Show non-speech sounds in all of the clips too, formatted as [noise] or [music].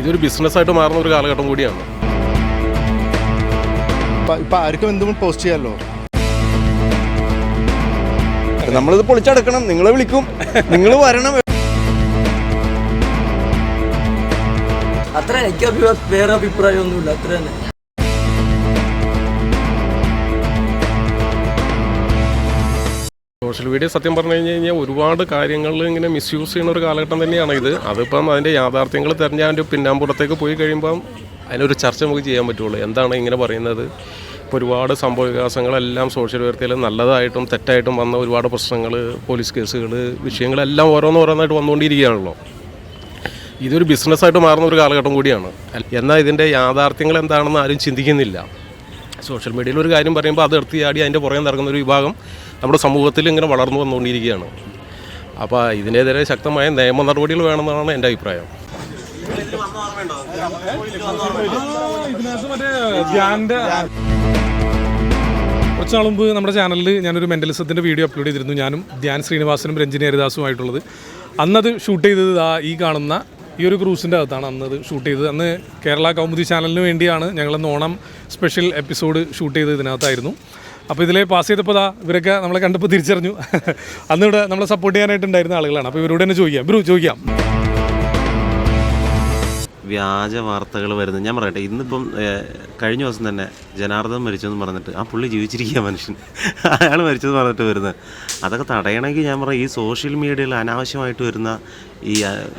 ഇതൊരു ബിസിനസ്സായിട്ട് മാറുന്ന ഒരു കാലഘട്ടം കൂടിയാണ്. ഇപ്പൊ ആർക്കും എന്തും പോസ്റ്റ് ചെയ്യാമല്ലോ നമ്മളിത് പൊളിച്ചടക്കണം. നിങ്ങളെ വിളിക്കും. നിങ്ങൾ വരണം. അത്ര എനിക്ക് അഭിപ്രായം വേറെ അഭിപ്രായമൊന്നുമില്ല. അത്ര തന്നെ. സോഷ്യൽ മീഡിയ സത്യം പറഞ്ഞു കഴിഞ്ഞ് കഴിഞ്ഞാൽ ഒരുപാട് കാര്യങ്ങളിൽ ഇങ്ങനെ മിസ്യൂസ് ചെയ്യുന്ന ഒരു കാലഘട്ടം തന്നെയാണ് ഇത്. അതിപ്പം അതിന്റെ യാഥാർത്ഥ്യങ്ങൾ തെരഞ്ഞ അതിന്റെ പിന്നാമ്പുറത്തേക്ക് പോയി കഴിയുമ്പം അതിനൊരു ചർച്ച നമുക്ക് ചെയ്യാൻ പറ്റുള്ളൂ. എന്താണ് ഇങ്ങനെ പറയുന്നത്? ഇപ്പോൾ ഒരുപാട് സംഭവ വികാസങ്ങളെല്ലാം സോഷ്യൽ മീഡിയയിൽ നല്ലതായിട്ടും തെറ്റായിട്ടും വന്ന ഒരുപാട് പ്രശ്നങ്ങൾ പോലീസ് കേസുകൾ വിഷയങ്ങളെല്ലാം ഓരോന്നോരോന്നായിട്ട് വന്നുകൊണ്ടിരിക്കുകയാണല്ലോ. ഇതൊരു ബിസിനസ്സായിട്ട് മാറുന്ന ഒരു കാലഘട്ടം കൂടിയാണ്. എന്നാൽ ഇതിന്റെ യാഥാർത്ഥ്യങ്ങൾ എന്താണെന്ന് ആരും ചിന്തിക്കുന്നില്ല. സോഷ്യൽ മീഡിയയിൽ ഒരു കാര്യം പറയുമ്പോൾ അത് എടുത്തിയാടി അതിന്റെ പുറകെ നടക്കുന്ന ഒരു വിഭാഗം നമ്മുടെ സമൂഹത്തിൽ ഇങ്ങനെ വളർന്നു വന്നുകൊണ്ടിരിക്കുകയാണ്. അപ്പോൾ ഇതിനെതിരെ ശക്തമായ നിയമ നടപടികൾ വേണമെന്നാണ് എന്റെ അഭിപ്രായം. കുറച്ച് നാൾ മുമ്പ് നമ്മുടെ ചാനലിൽ ഞാനൊരു മെന്റലിസത്തിന്റെ വീഡിയോ അപ്ലോഡ് ചെയ്തിരുന്നു. ഞാനും ധ്യാൻ ശ്രീനിവാസനും രഞ്ജിനി ഹരിദാസുമായിട്ടുള്ളത്. അന്നത് ഷൂട്ട് ചെയ്തത് ഈ കാണുന്ന ഈ ഒരു ക്രൂസിന്റെ അകത്താണ് അന്ന് അത് ഷൂട്ട് ചെയ്തത്. അന്ന് കേരള കൗമുദി ചാനലിന് വേണ്ടിയാണ് ഞങ്ങൾ ഓണം സ്പെഷ്യൽ എപ്പിസോഡ് ഷൂട്ട് ചെയ്തത് ഇതിനകത്തായിരുന്നു. അപ്പോൾ ഇതിലെ പാസ് ചെയ്തപ്പോൾ ദാ ഇവരൊക്കെ നമ്മളെ കണ്ടപ്പോൾ തിരിച്ചറിഞ്ഞു. [laughs] അന്നിവിടെ നമ്മളെ സപ്പോർട്ട് ചെയ്യാനായിട്ടുണ്ടായിരുന്ന ആളുകളാണ്. അപ്പോൾ ഇവരോട് തന്നെ ചോദിക്കാം. ബ്രൂ ചോദിക്കാം. വ്യാജ വാർത്തകൾ വരുന്നത്. ഞാൻ പറയട്ടെ ഇന്നിപ്പം കഴിഞ്ഞ ദിവസം തന്നെ ജനാർദ്ദൻ മരിച്ചെന്ന് പറഞ്ഞിട്ട് ആ പുള്ളി ജീവിച്ചിരിക്കുക മനുഷ്യൻ. അയാൾ മരിച്ചെന്ന് പറഞ്ഞിട്ട് വരുന്നത്. അതൊക്കെ തടയണമെങ്കിൽ ഞാൻ പറയാം ഈ സോഷ്യൽ മീഡിയയിൽ അനാവശ്യമായിട്ട് വരുന്ന ഈ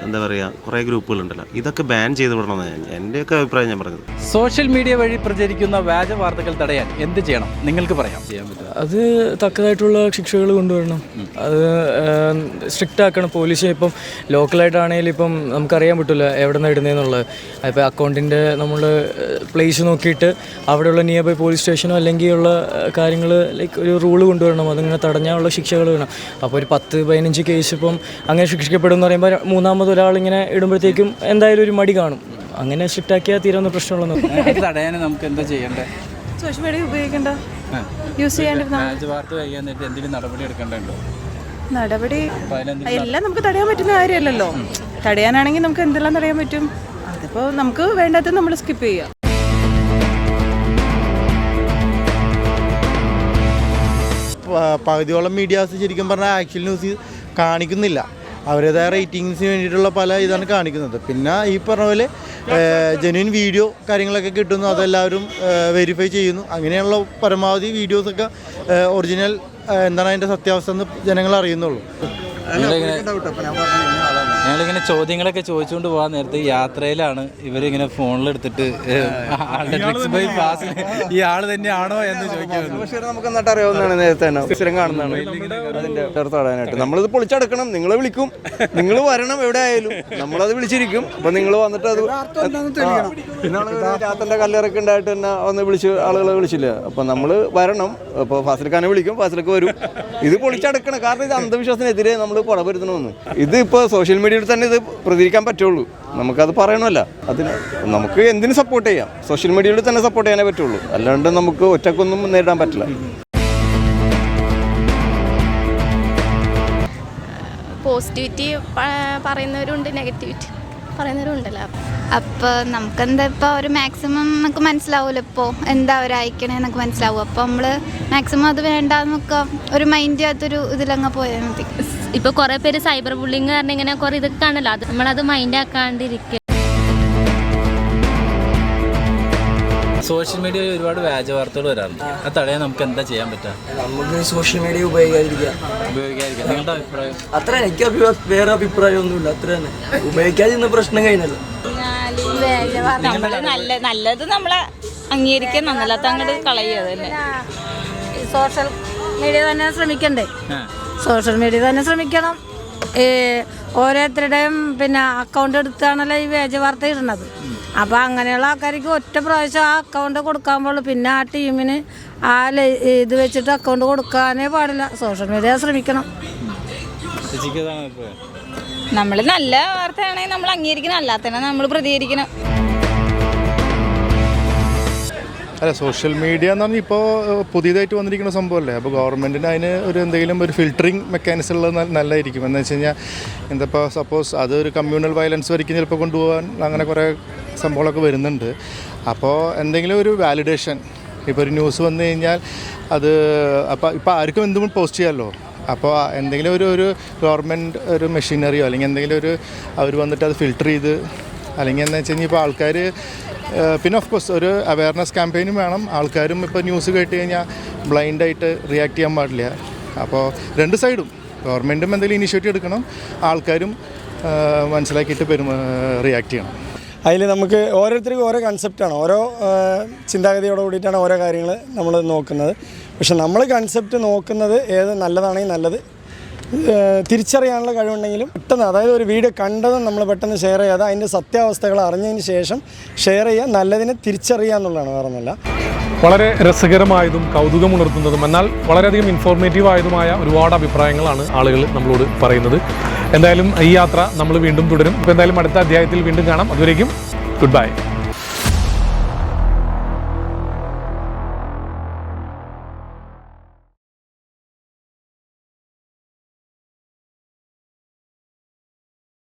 എന്താ പറയുക കുറേ ഗ്രൂപ്പുകളുണ്ടല്ലോ ഇതൊക്കെ ബാൻ ചെയ്ത് വിടണമെന്ന് ഞാൻ എന്റെയൊക്കെ അഭിപ്രായം ഞാൻ പറഞ്ഞത്. സോഷ്യൽ മീഡിയ വഴി പ്രചരിക്കുന്ന വ്യാജ വാർത്തകൾ തടയാൻ എന്ത് ചെയ്യണം? നിങ്ങൾക്ക് പറയാം. ചെയ്യാൻ പറ്റും. അത് തക്കതായിട്ടുള്ള ശിക്ഷകൾ കൊണ്ടുവരണം. അത് സ്ട്രിക്റ്റ് ആക്കണം പോലീസ് ഇപ്പം ലോക്കലായിട്ടാണെങ്കിലും ഇപ്പം നമുക്കറിയാൻ പറ്റില്ല എവിടെ നിന്ന് ഇടുന്നതെന്നുള്ളത് ഇപ്പോൾ അക്കൗണ്ടിന്റെ നമ്മൾ പ്ലേസ് നോക്കിയിട്ട് അവിടെയുള്ള നിയർ ബൈ പോലീസ് സ്റ്റേഷനോ അല്ലെങ്കിൽ ഉള്ള കാര്യങ്ങൾ ലൈക്ക് ഒരു റൂൾ കൊണ്ടുവരണം. അതിങ്ങനെ തടഞ്ഞാലുള്ള ശിക്ഷകൾ വേണം. അപ്പോൾ ഒരു പത്ത് പതിനഞ്ച് കേസ് ഇപ്പം അങ്ങനെ ശിക്ഷിക്കപ്പെടും എന്ന് പറയുമ്പോൾ മൂന്നാമത് ഒരാൾ ഇങ്ങനെ ഇടുമ്പോഴത്തേക്കും എന്തായാലും ഒരു മടി കാണും. അങ്ങനെ സ്ട്രിക്റ്റ് ആക്കിയാൽ തീരുന്ന പ്രശ്നമുള്ളൂ തടയാൻ നമുക്ക് എന്താ ചെയ്യേണ്ടത് സോഷ്യൽ മീഡിയ ഉപയോഗിക്കണ്ട? യൂസ് ചെയ്യാണ്ടിരുന്ന വ്യാജ വാർത്ത കഴിയാൻ എന്തെങ്കിലും നടപടി എടുക്കേണ്ടതുണ്ടോ? നടപടി എല്ലാം നമുക്ക് തടയാൻ പറ്റുന്ന കാര്യമല്ലല്ലോ. തടയാനാണെങ്കിൽ നമുക്ക് എന്തെല്ലാം തടയാൻ പറ്റും? അതിപ്പോ നമുക്ക് വേണ്ടാത്ത നമ്മൾ സ്കിപ്പ് ചെയ്യാം. പകുതിയോളം മീഡിയാസ് ശരിക്കും പറഞ്ഞാൽ ആക്ച്വൽ ന്യൂസ് കാണിക്കുന്നില്ല. അവരുടേതായ റേറ്റിങ്സിന് വേണ്ടിയിട്ടുള്ള പല ഇതാണ് കാണിക്കുന്നത്. പിന്നെ ഈ പറഞ്ഞ പോലെ ജെന്യൂൻ വീഡിയോ കാര്യങ്ങളൊക്കെ കിട്ടുന്നു. അതെല്ലാവരും വെരിഫൈ ചെയ്യുന്നു. അങ്ങനെയുള്ള പരമാവധി വീഡിയോസൊക്കെ ഒറിജിനൽ എന്താണ് അതിന്റെ സത്യാവസ്ഥ എന്ന് ജനങ്ങൾ അറിയുന്നുള്ളൂ. ഞങ്ങളിങ്ങനെ ചോദ്യങ്ങളൊക്കെ ചോദിച്ചുകൊണ്ട് പോകാൻ നേരത്തെ യാത്രയിലാണ് ഇവരിങ്ങനെ ഫോണിലെടുത്തിട്ട് ഈ ആൾ തന്നെയാണോ എന്ന് ചോദിക്കുന്നത് പക്ഷേ നമുക്ക് എന്നിട്ട് അറിയാവുന്നതാണ് നേരത്തെ സ്ഥിരം കാണുന്നതാണ്. നമ്മളിത് പൊളിച്ചടക്കണം നിങ്ങളെ വിളിക്കും നിങ്ങൾ വരണം എവിടെ ആയാലും നമ്മളത് വിളിച്ചിരിക്കും. അപ്പൊ നിങ്ങൾ വന്നിട്ട് അത് പിന്നെ കല്ലിറക്കി ഉണ്ടായിട്ട് തന്നെ വന്ന് വിളിച്ച് ആളുകളെ വിളിച്ചില്ല? അപ്പൊ നമ്മൾ വരണം. അപ്പൊ ഫാസിൽഖാനെ വിളിക്കും ഫാസിലൊക്കെ വരും. ഇത് പൊളിച്ചടക്കണം. കാരണം ഇത് അന്ധവിശ്വാസത്തിനെതിരെ നമ്മൾ പുറപ്പെടുത്തണമെന്ന് ഇത് സോഷ്യൽ സോഷ്യൽ മീഡിയയിൽ തന്നെ ഇത് പ്രതികരിക്കാൻ പറ്റുള്ളൂ. നമുക്കത് പറയണമല്ല. അതിന് നമുക്ക് എന്തിനു സപ്പോർട്ട് ചെയ്യാം? സോഷ്യൽ മീഡിയയിൽ തന്നെ സപ്പോർട്ട് ചെയ്യാനേ പറ്റുള്ളൂ. അല്ലാണ്ട് നമുക്ക് ഒറ്റക്കൊന്നും നേരിടാൻ പറ്റില്ല. പോസിറ്റിവിറ്റി പറയുന്നവരുണ്ട് നെഗറ്റിവിറ്റി പറയുന്നവരുണ്ടല്ലോ. അപ്പോൾ നമുക്കെന്താ ഇപ്പോൾ ഒരു മാക്സിമം നമുക്ക് മനസ്സിലാവുമല്ലോ ഇപ്പോൾ എന്താ അവർ അയക്കണേ എന്നൊക്കെ മനസ്സിലാവും. അപ്പോൾ നമ്മൾ മാക്സിമം അത് വേണ്ടാന്നൊക്കെ ഒരു മൈൻഡ് അതൊരു ഇതിലങ്ങ് പോയാൽ മതി. ഇപ്പൊ കുറേ പേര് സൈബർ ബുള്ളിങ് കാരണം ഇങ്ങനെ കുറേ ഇതൊക്കെ കാണല്ലോ. അത് നമ്മളത് മൈൻഡ് ആക്കാണ്ടിരിക്കുക സോഷ്യൽ മീഡിയ ഒരുപാട് വ്യാജ വാർത്തകൾ വരാറുണ്ട്. അത് തടയാൻ നമുക്ക് എന്താ ചെയ്യാൻ പറ്റുക? നമുക്ക് സോഷ്യൽ മീഡിയ ഉപയോഗിക്കാതിരിക്കുക. ഉപയോഗിക്കാതിരിക്കാം നിങ്ങളുടെ അഭിപ്രായം? അത്ര എനിക്ക് വേറെ അഭിപ്രായം ഒന്നുമില്ല അത്ര തന്നെ. ഉപയോഗിക്കാതിരുന്ന പ്രശ്നം കഴിഞ്ഞല്ലോ. നമ്മൾ നല്ല നല്ലത് നമ്മളെ അംഗീകരിക്കാൻ നന്നല്ലാത്ത അങ്ങോട്ട് കളയുക സോഷ്യൽ മീഡിയ തന്നെ. ശ്രമിക്കണ്ടേ? സോഷ്യൽ മീഡിയ തന്നെ ശ്രമിക്കണം. ഈ ഓരോരുത്തരുടെയും പിന്നെ അക്കൗണ്ട് എടുത്താണല്ലോ ഈ വ്യാജ വാർത്ത ഇടുന്നത്. അപ്പോൾ അങ്ങനെയുള്ള ആൾക്കാർക്ക് ഒറ്റ പ്രാവശ്യം ആ അക്കൗണ്ട് കൊടുക്കാൻ പാടുള്ളൂ. പിന്നെ ആ ടീമിന് ആ ല- ഇത് വെച്ചിട്ട് അക്കൗണ്ട് കൊടുക്കാനേ പാടില്ല. സോഷ്യൽ മീഡിയ ശ്രമിക്കണം. നമ്മൾ നല്ല വാർത്തയാണെങ്കിൽ നമ്മൾ അംഗീകരിക്കണം. അല്ലാത്തന്നെ നമ്മൾ പ്രതികരിക്കണം. അല്ല സോഷ്യൽ മീഡിയ എന്ന് പറഞ്ഞാൽ ഇപ്പോൾ പുതിയതായിട്ട് വന്നിരിക്കുന്ന സംഭവമല്ലേ അപ്പോൾ ഗവൺമെന്റിന് അതിന് ഒരു എന്തെങ്കിലും ഒരു ഫിൽറ്ററിങ് മെക്കാനിസം ഉള്ളത് നല്ല- നല്ലതായിരിക്കും എന്ന് വെച്ച് കഴിഞ്ഞാൽ എന്താ സപ്പോസ് സപ്പോസ് അതൊരു കമ്മ്യൂണൽ വയലൻസ് വരയ്ക്കും ചിലപ്പോൾ കൊണ്ടുപോകാൻ അങ്ങനെ കുറേ സംഭവങ്ങളൊക്കെ വരുന്നുണ്ട്. അപ്പോൾ എന്തെങ്കിലും ഒരു വാലിഡേഷൻ ഇപ്പോൾ ഒരു ന്യൂസ് വന്നു കഴിഞ്ഞാൽ അത് അപ്പോൾ ഇപ്പോൾ ആർക്കും എന്തും പോസ്റ്റ് ചെയ്യാമല്ലോ അപ്പോൾ എന്തെങ്കിലും ഒരു ഒരു ഗവൺമെന്റ് ഒരു മെഷീനറിയോ അല്ലെങ്കിൽ എന്തെങ്കിലും ഒരു അവർ വന്നിട്ട് അത് ഫിൽട്ടർ ചെയ്ത് അല്ലെങ്കിൽ എന്താ വെച്ച് കഴിഞ്ഞാൽ ഇപ്പോൾ ആൾക്കാർ പിന്നെ ഓഫ് കോഴ്സ് ഒരു അവയർനെസ് ക്യാമ്പയിനും വേണം. ആൾക്കാരും ഇപ്പോൾ ന്യൂസ് കേട്ട് കഴിഞ്ഞാൽ ബ്ലൈൻഡായിട്ട് റിയാക്ട് ചെയ്യാൻ പാടില്ല. അപ്പോൾ രണ്ട് സൈഡും ഗവൺമെന്റും എന്തെങ്കിലും ഇനിഷ്യേറ്റീവ് എടുക്കണം. ആൾക്കാരും മനസ്സിലാക്കിയിട്ട് പെരുമ റിയാക്ട് ചെയ്യണം. അതിൽ നമുക്ക് ഓരോരുത്തർക്കും ഓരോ കൺസെപ്റ്റാണ് ഓരോ ചിന്താഗതിയോട് കൂടിയിട്ടാണ് ഓരോ കാര്യങ്ങൾ നമ്മൾ നോക്കുന്നത്. പക്ഷെ നമ്മൾ കൺസെപ്റ്റ് നോക്കുന്നത് ഏത് നല്ലതാണെങ്കിൽ നല്ലത്. തിരിച്ചറിയാനുള്ള കഴിവുണ്ടെങ്കിലും പെട്ടെന്ന് അതായത് ഒരു വീഡിയോ കണ്ടതും നമ്മൾ പെട്ടെന്ന് ഷെയർ ചെയ്യാതെ അതിന്റെ സത്യാവസ്ഥകൾ അറിഞ്ഞതിന് ശേഷം ഷെയർ ചെയ്യുക നല്ലതിനെ തിരിച്ചറിയുക എന്നുള്ളതാണ് വേറെ ഒന്നല്ല വളരെ രസകരമായതും കൗതുകമുണർത്തുന്നതും എന്നാൽ വളരെയധികം ഇൻഫോർമേറ്റീവ് ആയതുമായ ഒരുപാട് അഭിപ്രായങ്ങളാണ് ആളുകൾ നമ്മളോട് പറയുന്നത്. എന്തായാലും ഈ യാത്ര നമ്മൾ വീണ്ടും തുടരും. അപ്പോൾ എന്തായാലും അടുത്ത അധ്യായത്തിൽ വീണ്ടും കാണാം. അതുവരേക്കും ഗുഡ് ബൈ